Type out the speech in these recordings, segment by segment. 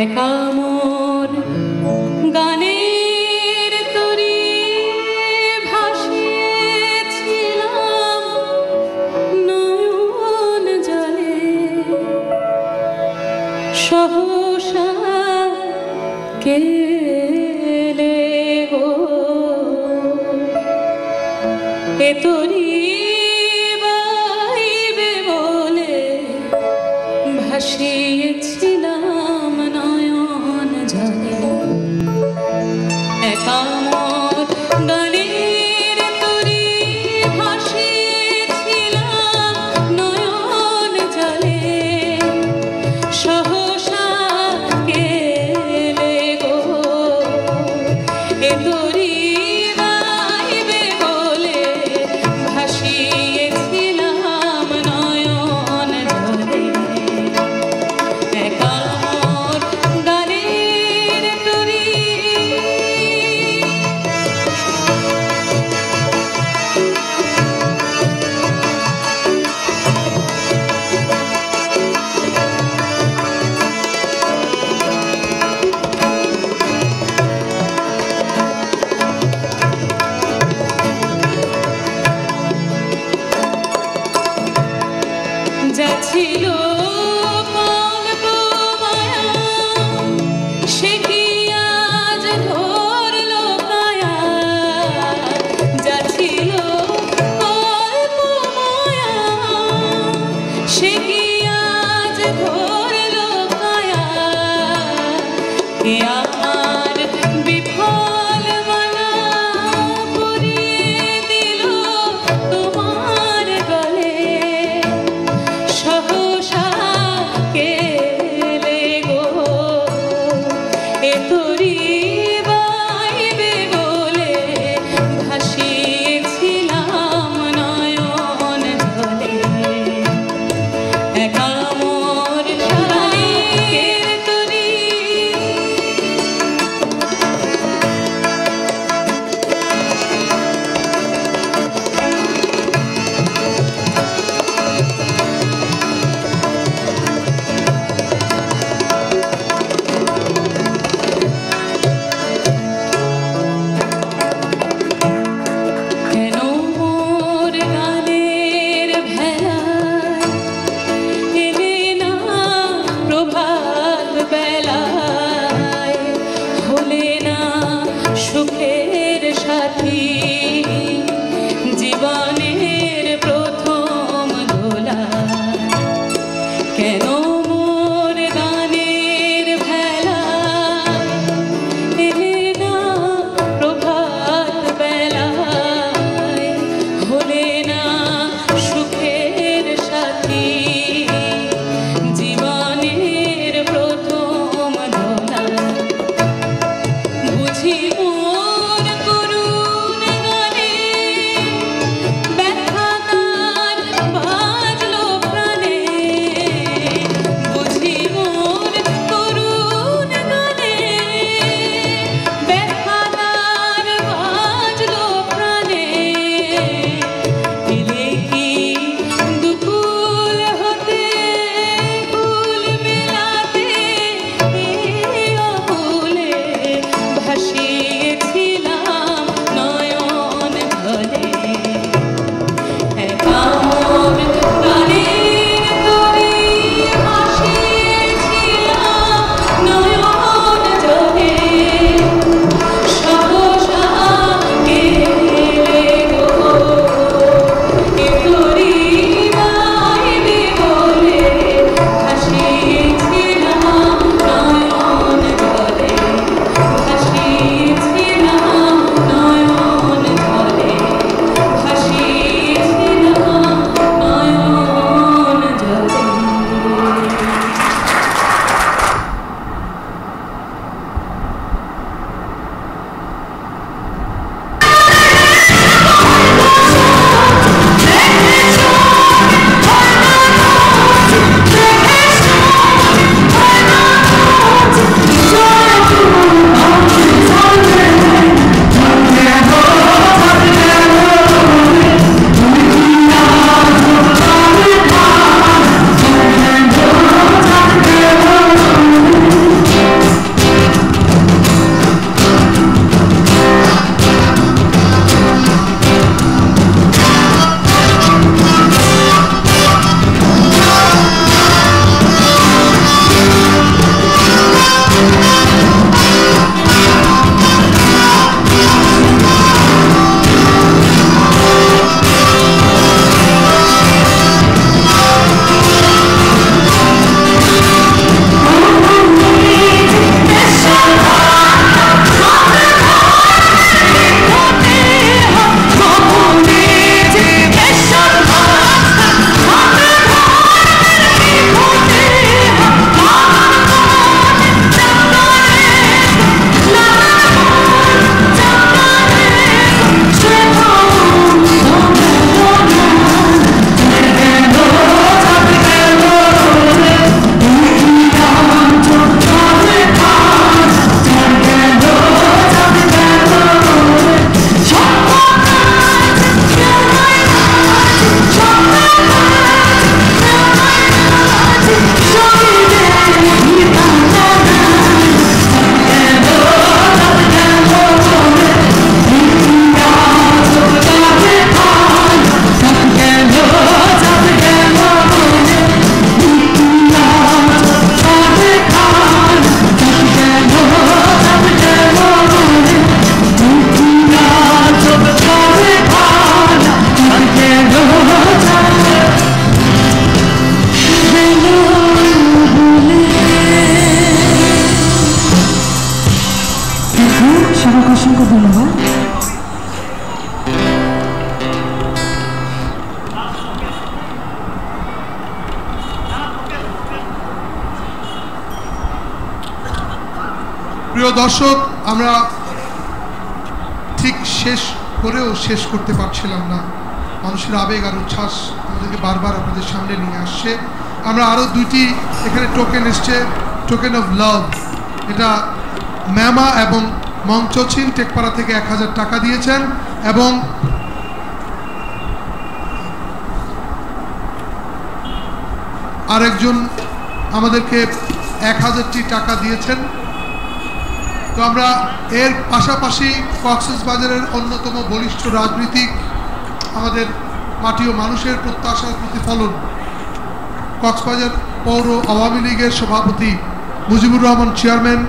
echo আমরা ঠিক শেষ করেও শেষ করতে পারছিলাম না। মানুষের আবেগ আর উচ্ছ্বাস আমাদেরকে বারবার আপনাদের সামনে নিয়ে আসছে। আমরা আরও দুইটি এখানে টোকেন এসছে টোকেন অফ লাভ এটা ম্যামা এবং মঞ্চছিন টেকপাড়া থেকে এক হাজার টাকা দিয়েছেন এবং আরেকজন আমাদেরকে এক হাজারটি টাকা দিয়েছেন। তো আমরা এর পাশাপাশি কক্সেস বাজারের অন্যতম বলিষ্ঠ রাজনীতিক, আমাদের মাটি ও মানুষের প্রত্যাশার প্রতিফলন। কক্সবাজার পৌর আওয়ামী লীগের সভাপতি মুজিবুর রহমান চেয়ারম্যান,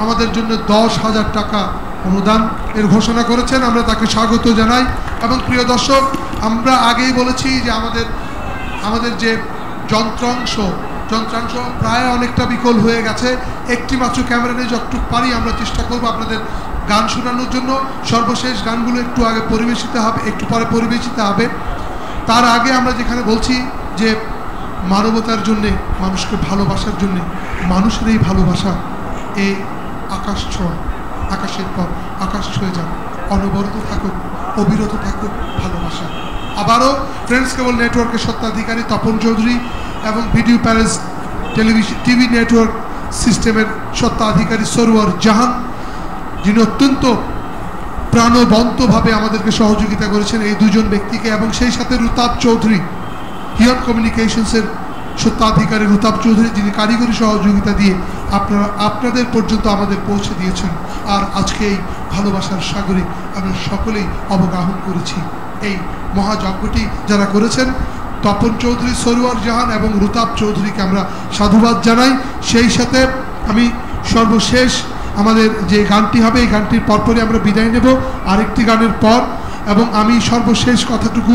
আমাদের জন্য দশ হাজার টাকা অনুদান এর ঘোষণা করেছেন। আমরা তাকে স্বাগত জানাই। এবং প্রিয় দর্শক, আমরা আগেই বলেছি যে আমাদের আমাদের যে যন্ত্রাংশ যন্ত্রাংশ প্রায় অনেকটা বিকল হয়ে গেছে। একটি মাত্র ক্যামেরা নিয়ে যতটুকু পারি আমরা চেষ্টা করব আপনাদের গান শোনানোর জন্য। সর্বশেষ গানগুলো একটু আগে পরিবেশিত হবে, একটু পরে পরিবেশিত হবে। তার আগে আমরা যেখানে বলছি যে মানবতার জন্যে, মানুষকে ভালোবাসার জন্যে, মানুষের এই ভালোবাসা এই আকাশ ছোঁয়া, আকাশের পর আকাশ ছুঁয়ে যান অনবরত থাকুক অবিরত থাকুক ভালোবাসা। আবারও ফ্রেন্ডস কেবল নেটওয়ার্কের সত্ত্বাধিকারী তপন চৌধুরী এবং video palace television, TV network সিস্টেমের সত্ত্বাধিকারী সরোয়ার জাহান, যিনি অত্যন্ত প্রাণবন্তভাবে আমাদেরকে সহযোগিতা করেছেন এই দুজন ব্যক্তিকে এবং সেই সাথে রুতাব চৌধুরী হিয়ন কমিউনিকেশনসের সত্ত্বাধিকারী রুতাব চৌধুরী, যিনি কারিগরি সহযোগিতা দিয়ে আপনারা, আপনাদের পর্যন্ত আমাদের পৌঁছে দিয়েছেন। আর আজকে এই ভালোবাসার সাগরে আমরা সকলেই অবগাহন করেছি। এই মহাযজ্ঞটি যারা করেছেন তপন চৌধুরী, সরোয়ার জাহান এবং রুতাব চৌধুরীকে আমরা সাধুবাদ জানাই। সেই সাথে আমি সর্বশেষ আমাদের যে গানটি হবে, এই গানটির পরপরই আমরা বিদায় নেব আরেকটি গানের পর। এবং আমি সর্বশেষ কথাটুকু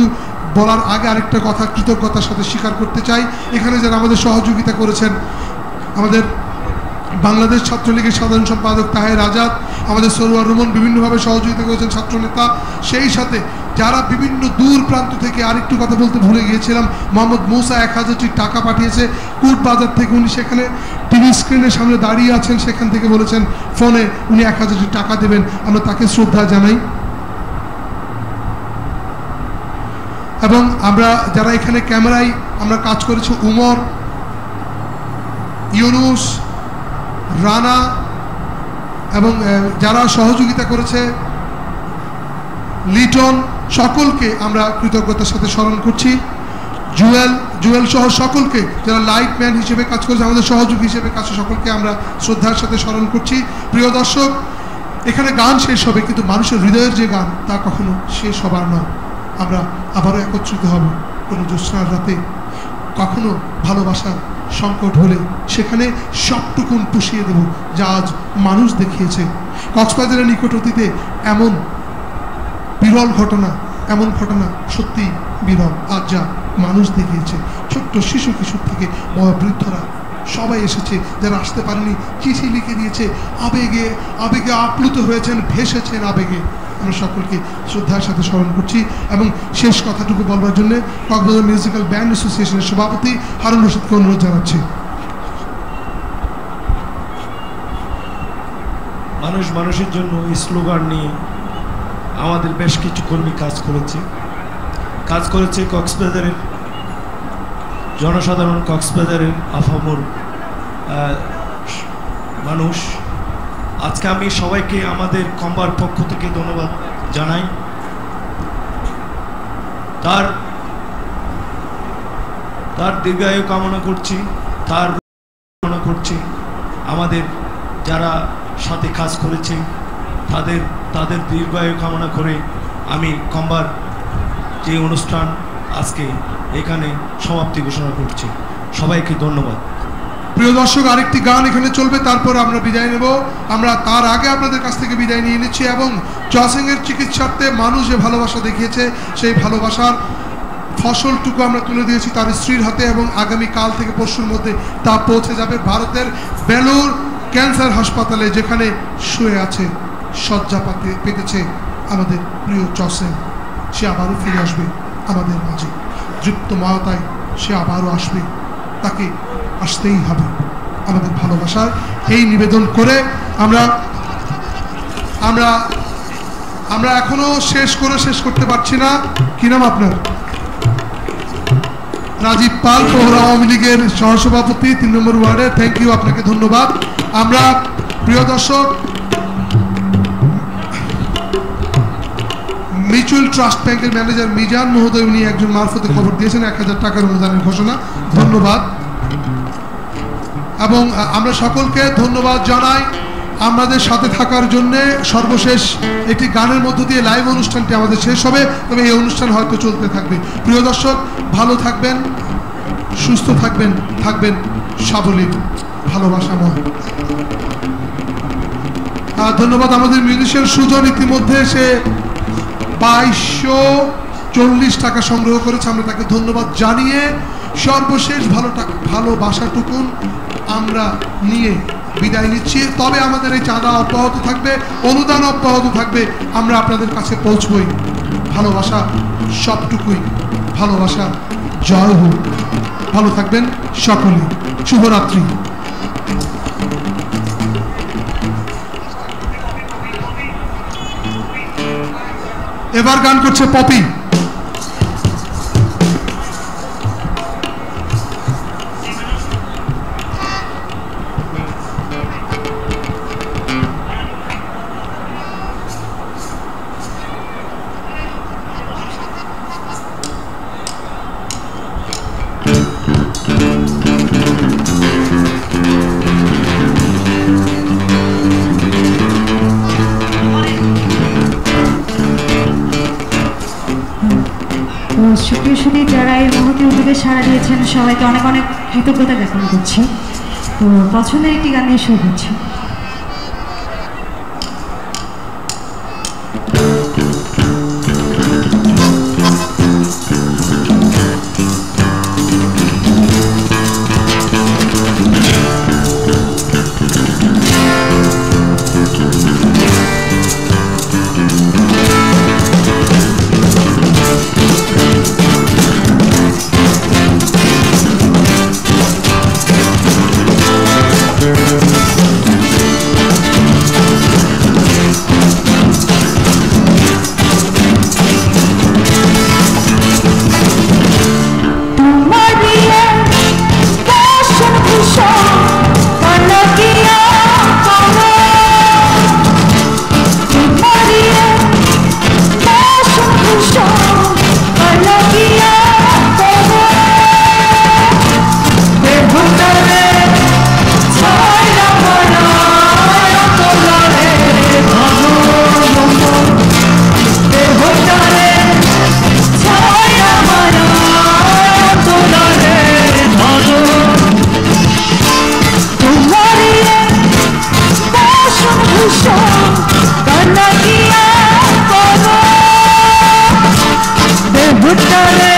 বলার আগে আরেকটা কথা, কৃতজ্ঞতার সাথে স্বীকার করতে চাই। এখানে যারা আমাদের সহযোগিতা করেছেন, আমাদের বাংলাদেশ ছাত্রলীগের সাধারণ সম্পাদক তাহের আজাদ, আমাদের সরোয়ার রোমন বিভিন্নভাবে সহযোগিতা করেছেন ছাত্রনেতা, সেই সাথে যারা বিভিন্ন দূর প্রান্ত থেকে আরেকটু কথা বলতে ভুলে গিয়েছিলাম, মোহাম্মদ মৌসা এক হাজারটি টাকা পাঠিয়েছে। কুট বাজার থেকে উনি সেখানে টিভি স্ক্রিনের সামনে দাঁড়িয়ে আছেন, সেখান থেকে বলেছেন, ফোনে উনি এক হাজারটি টাকা দেবেন। আমরা তাকে শ্রদ্ধা জানাই। এবং আমরা যারা এখানে ক্যামেরায় আমরা কাজ করেছি, উমর, ইউনুস, রানা এবং যারা সহযোগিতা করেছে, লিটন সকলকে আমরা কৃতজ্ঞতার সাথে স্মরণ করছি। জুয়েল জুয়েল সহ সকলকে, যারা লাইট ম্যান হিসেবে কাজ করেছে, আমাদের সহযোগী হিসেবে কাছে সকলকে আমরা শ্রদ্ধার সাথে স্মরণ করছি। প্রিয় দর্শক, এখানে গান শেষ হবে, কিন্তু মানুষের হৃদয়ের যে গান, তা কখনো শেষ হবার নয়। আমরা আবারও একত্রিত হব কোনো জ্যোৎস্নার রাতে। কখনো ভালোবাসার সংকট হলে সেখানে সবটুকুন পুষিয়ে দেব যা আজ মানুষ দেখিয়েছে। কক্সবাজারের নিকট অতীতে এমন বিরল ঘটনা, এমন ঘটনা সত্যি বিরল। আর যা মানুষ দেখিয়েছে, ছোট্ট শিশু কিশোর থেকে বৃদ্ধরা, সবাই এসেছে, যারা আসতে পারেনি, চিঠি লিখে দিয়েছে, আবেগে আবেগে আপ্লুত হয়েছেন, ভেসেছেন আবেগে। আমরা সকলকে শ্রদ্ধার সাথে স্মরণ করছি এবং শেষ কথাটুকু বলবার জন্য কক্সবাজার মিউজিক্যাল ব্যান্ড অ্যাসোসিয়েশনের সভাপতি হারুন রশিদকে অনুরোধ জানাচ্ছি। মানুষ মানুষের জন্য স্লোগান নিয়ে আমাদের বেশ কিছু কর্মী কাজ করেছে। কাজ করেছে কক্সবাজারের জনসাধারণ, কক্সবাজারের আফামর মানুষ। আজকে আমি সবাইকে আমাদের কম্বার পক্ষ থেকে ধন্যবাদ জানাই। তার তার দীর্ঘায়ু কামনা করছি, তার কামনা করছি। আমাদের যারা সাথে কাজ করেছে, তাদের তাদের দীর্ঘায়ু কামনা করে আমি কম্বার যে অনুষ্ঠান আজকে এখানে সমাপ্তি ঘোষণা করছি। সবাইকে ধন্যবাদ। প্রিয় দর্শক, আরেকটি গান এখানে চলবে, তারপর আমরা বিদায় নেব। আমরা তার আগে আপনাদের কাছ থেকে বিদায় নিয়ে নিচ্ছি এবং জসিংয়ের চিকিৎসার্থে মানুষ যে ভালোবাসা দেখিয়েছে, সেই ভালোবাসার ফসলটুকু আমরা তুলে দিয়েছি তার স্ত্রীর হাতে এবং আগামী কাল থেকে পরশুর মধ্যে তা পৌঁছে যাবে ভারতের বেলুর ক্যান্সার হাসপাতালে যেখানে শুয়ে আছে। শয্যা পাতে পেতেছে আমাদের প্রিয় জসেন সে আবারও ফিরে আসবে আমাদের মাঝে। তৃপ্ত ময়তায় সে আবারও আসবে। তাকে আসতেই হবে আমাদের ভালোবাসার। এই নিবেদন করে আমরা আমরা আমরা এখনও শেষ করে শেষ করতে পারছি না। কি নাম আপনার? রাজীব পাল পৌর আওয়ামী লীগের সহসভাপতি, তিন নম্বর ওয়ার্ডে। থ্যাংক ইউ আপনাকে ধন্যবাদ। আমরা, প্রিয় দর্শক মিউচুয়াল ট্রাস্ট ব্যাংকের ম্যানেজার মিজান মহোদয় উনি একজন মারফতে খবর দিয়েছেন এক হাজার টাকার অনুদানের ঘোষণা। ধন্যবাদ। এবং আমরা সকলকে ধন্যবাদ জানাই আমাদের সাথে থাকার জন্য। সর্বশেষ একটি গানের মধ্য দিয়ে লাইভ অনুষ্ঠানটি আমাদের শেষ হবে তবে এই অনুষ্ঠান হয়তো চলতে থাকবে। প্রিয় দর্শক ভালো থাকবেন সুস্থ থাকবেন থাকবেন সাবলীল ভালোবাসাময়। আহ, ধন্যবাদ আমাদের মিউজিশিয়ান সুজন ইতিমধ্যে সে বাইশশো চল্লিশ টাকা সংগ্রহ করেছে। আমরা তাকে ধন্যবাদ জানিয়ে সর্বশেষ ভালো টাকা ভালোবাসাটুকুন আমরা নিয়ে বিদায় নিচ্ছি। তবে আমাদের এই চাঁদা অব্যাহত থাকবে, অনুদান অব্যাহত থাকবে। আমরা আপনাদের কাছে পৌঁছবই। ভালোবাসা সবটুকুই। ভালোবাসা জয় হোক। ভালো থাকবেন সকলে। শুভরাত্রি। এবার গান করছে পপি। কৃতজ্ঞতা জ্ঞাপন করছি। তো পছন্দের একটি গান নিয়ে শুরু Dale.